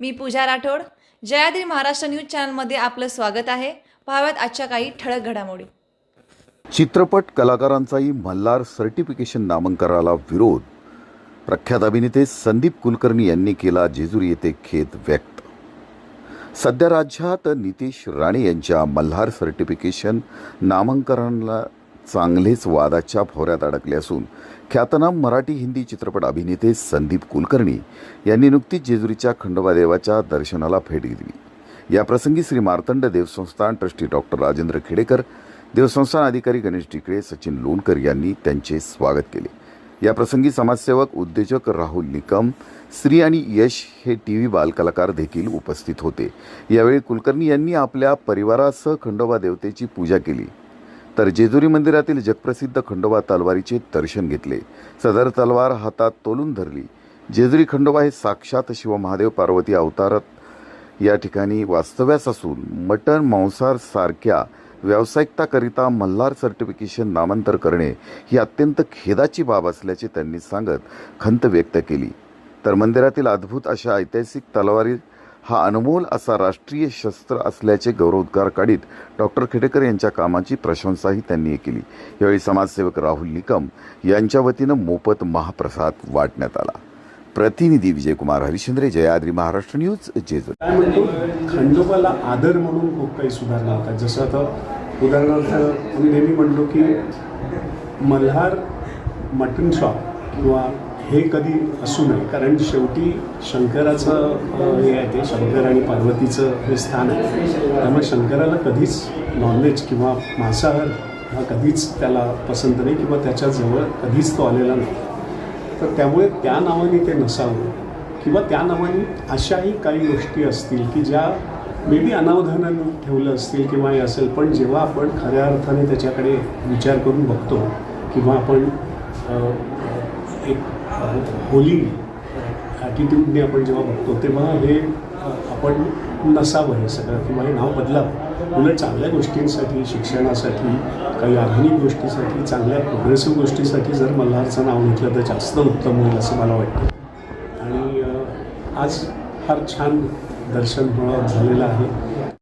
मी Pooja Rathod. Jayadri Maharashtra news चॅनलमध्ये आपलं स्वागत आहे. पाहाव्यात आजच्या काही ठळक घडामोडी. चित्रपट कलाकारांचाही मल्हार सर्टिफिकेशन नामांकनाला विरोध. प्रख्यात अभिनेते संदीप कुलकर्णी यांनी केला जेजुरी येथे खेद व्यक्त. सध्या राज्यात नितेश राणे यांच्या मल्हार सर्टिफिकेशन नामांकनाला चांगलेच वादाच्या भोऱ्यात अडकले असून ख्यातनाम मराठी हिंदी चित्रपट अभिनेते संदीप कुलकर्णी यांनी नुकतीच जेजुरीच्या खंडोबादेवाच्या दर्शनाला भेट दिली. याप्रसंगी श्री मार्तंड देवसंस्थान ट्रस्टी डॉक्टर राजेंद्र खेडेकर देवसंस्थान अधिकारी गणेश टिकळे सचिन लोणकर यांनी त्यांचे स्वागत केले. याप्रसंगी समाजसेवक उद्योजक राहुल निकम श्री आणि यश हे टी व्ही बालकलाकार देखील उपस्थित होते. यावेळी कुलकर्णी यांनी आपल्या परिवारासह खंडोबा देवतेची पूजा केली. तर जेजुरी मंदिरातील जगप्रसिद्ध खंडोबा तलवारीचे दर्शन घेतले. सदर तलवार हातात तोलून धरली. जेजुरी खंडोबा हे साक्षात शिवमहादेव पार्वती अवतारात या ठिकाणी वास्तव्यास असून मटण मांसार सारख्या व्यावसायिकताकरिता मल्हार सर्टिफिकेशन नामांतर करणे ही अत्यंत खेदाची बाब असल्याचे त्यांनी सांगत खंत व्यक्त केली. तर मंदिरातील अद्भुत अशा ऐतिहासिक तलवारी हा अनमोल असा राष्ट्रीय शस्त्र असल्याचे गौरवोद्गार काढीत डॉक्टर खेडेकर यांच्या कामाची प्रशंसाही त्यांनी केली. यावेळी समाजसेवक राहुल निकम यांच्या वतीनं मोफत महाप्रसाद वाटण्यात आला. प्रतिनिधी विजयकुमार हरिश्चंद्रे जयाद्री महाराष्ट्र न्यूज जेजूर काय म्हणतो खंडोबाला आदर म्हणून खूप काही सुधारणा होतात. जसं आता उदाहरणार्थ नेहमी म्हणलो की मल्हार मटन शॉप किंवा हे कधी असू नये. कारण शेवटी शंकराचं हे आहे ते शंकर आणि पार्वतीचं हे स्थान आहे. त्यामुळे शंकराला कधीच नॉनव्हेज किंवा मांसाहार हा कधीच त्याला पसंत नाही किंवा त्याच्याजवळ कधीच तो आलेला नाही. तर त्यामुळे त्या नावाने ते नसावं किंवा त्या नावाने अशाही काही गोष्टी असतील की ज्या मे बी अनावधानानं ठेवलं असतील किंवा हे असेल पण जेव्हा आपण खऱ्या अर्थाने त्याच्याकडे विचार करून बघतो किंवा आपण एक होलिंग ॲटिट्यूडने आपण जेव्हा बघतो तेव्हा हे आपण नसावं हे सगळं किंवा हे नाव बदलावं. उलट चांगल्या गोष्टींसाठी शिक्षणासाठी काही आधुनिक गोष्टीसाठी चांगल्या प्रोग्रेसिव्ह गोष्टीसाठी जर मल्हारचं नाव घेतलं तर जास्त उत्तम होईल असं मला वाटतं. आणि आज फार छान दर्शन होणं झालेलं आहे.